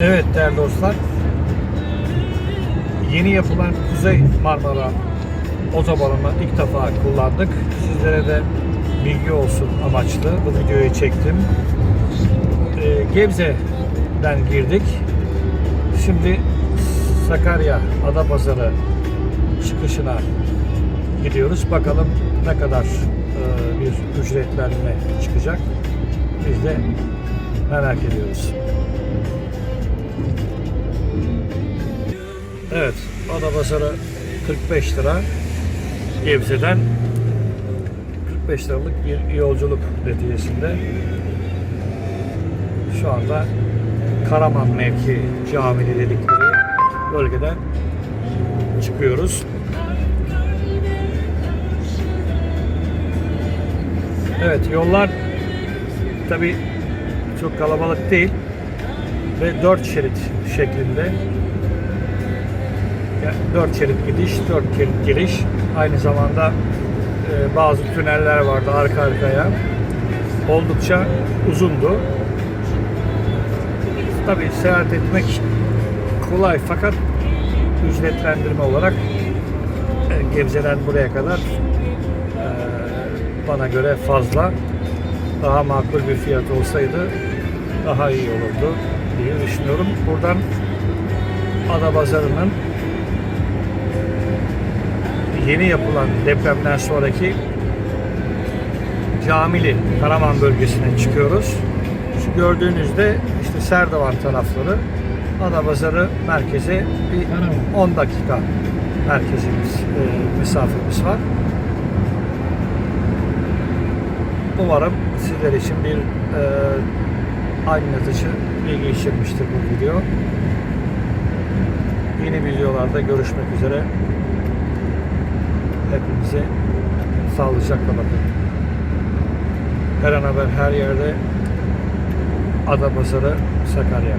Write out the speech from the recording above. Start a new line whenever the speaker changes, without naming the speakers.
Evet değerli dostlar. Yeni yapılan Kuzey Marmara otobanını ilk defa kullandık. Sizlere de bilgi olsun amaçlı bu videoyu çektim. Ee, Gebze'den girdik. Şimdi Sakarya Adapazarı çıkışına gidiyoruz. Bakalım ne kadar e, bir ücretlenme çıkacak. Biz de merak ediyoruz. Evet, Adapazarı 45 lira. Gebze'den 45 liralık bir yolculuk neticesinde şu anda Karaman mevki camili dedikleri bölgeden çıkıyoruz. Evet, yollar tabi çok kalabalık değil ve 4 şerit şeklinde ya, dört şerit gidiş, dört şerit geliş. Aynı zamanda e, bazı tüneller vardı arka arkaya. Oldukça uzundu. Tabii seyahat etmek kolay fakat ücretlendirme olarak e, Gebze'den buraya kadar e, bana göre fazla. Daha makul bir fiyat olsaydı daha iyi olurdu diye düşünüyorum. Buradan Adapazarı'nın yeni yapılan depremden sonraki Camili Karaman bölgesine çıkıyoruz. Şu gördüğünüzde işte Serdivan tarafları Adapazarı merkeze bir 10 dakika merkezimiz, e, mesafemiz var. Umarım sizler için bir e, aydınlatıcı bilgi içermiştir bu video. Yeni videolarda görüşmek üzere. Hepinize sağlıcakla bakın. Her an haber her yerde Adapazarı, Sakarya.